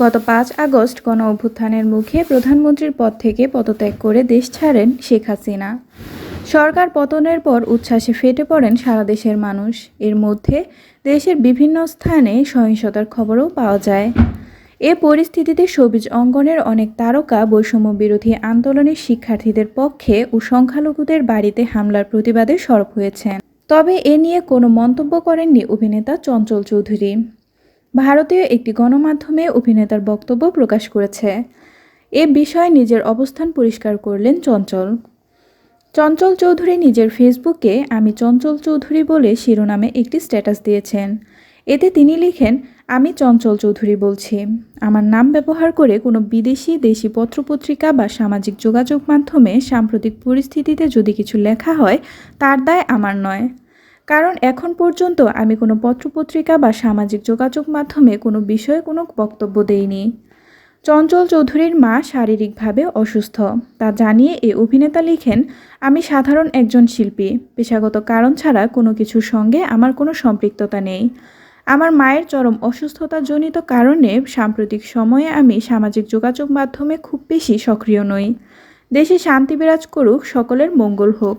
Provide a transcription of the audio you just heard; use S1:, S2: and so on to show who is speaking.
S1: গত পাঁচ আগস্ট গণ অভ্যুত্থানের মুখে প্রধানমন্ত্রীর পদ থেকে পদত্যাগ করে দেশ ছাড়েন শেখ হাসিনা। সরকার পতনের পর উচ্ছ্বাসে ফেটে পড়েন সারা দেশের মানুষ। এর মধ্যে দেশের বিভিন্ন স্থানে সহিংসতার খবরও পাওয়া যায়। এ পরিস্থিতিতে সবুজ অঙ্গনের অনেক তারকা বৈষম্য বিরোধী আন্দোলনের শিক্ষার্থীদের পক্ষে ও সংখ্যালঘুদের বাড়িতে হামলার প্রতিবাদে সরব হয়েছেন। তবে এ নিয়ে কোনো মন্তব্য করেননি অভিনেতা চঞ্চল চৌধুরী। ভারতীয় একটি গণমাধ্যমে অভিনেতার বক্তব্য প্রকাশ করেছে। এ বিষয়ে নিজের অবস্থান পরিষ্কার করলেন চঞ্চল। চঞ্চল চৌধুরী নিজের ফেসবুকে আমি চঞ্চল চৌধুরী বলে শিরোনামে একটি স্ট্যাটাস দিয়েছেন। এতে তিনি লিখেন, আমি চঞ্চল চৌধুরী বলছি। আমার নাম ব্যবহার করে কোনো বিদেশি, দেশি পত্রপত্রিকা বা সামাজিক যোগাযোগ মাধ্যমে সাম্প্রতিক পরিস্থিতিতে যদি কিছু লেখা হয়, তার দায় আমার নয়। কারণ এখন পর্যন্ত আমি কোনো পত্রপত্রিকা বা সামাজিক যোগাযোগ মাধ্যমে কোনো বিষয়ে কোনো বক্তব্য দেইনি। চঞ্চল চৌধুরীর মা শারীরিকভাবে অসুস্থ। তা জানিয়ে এই অভিনেতা লিখেন, আমি সাধারণ একজন শিল্পী। পেশাগত কারণ ছাড়া কোনো কিছুর সঙ্গে আমার কোনো সম্পৃক্ততা নেই। আমার মায়ের চরম অসুস্থতাজনিত কারণে সাম্প্রতিক সময়ে আমি সামাজিক যোগাযোগ মাধ্যমে খুব বেশি সক্রিয় নই। দেশে শান্তি বিরাজ করুক, সকলের মঙ্গল হোক।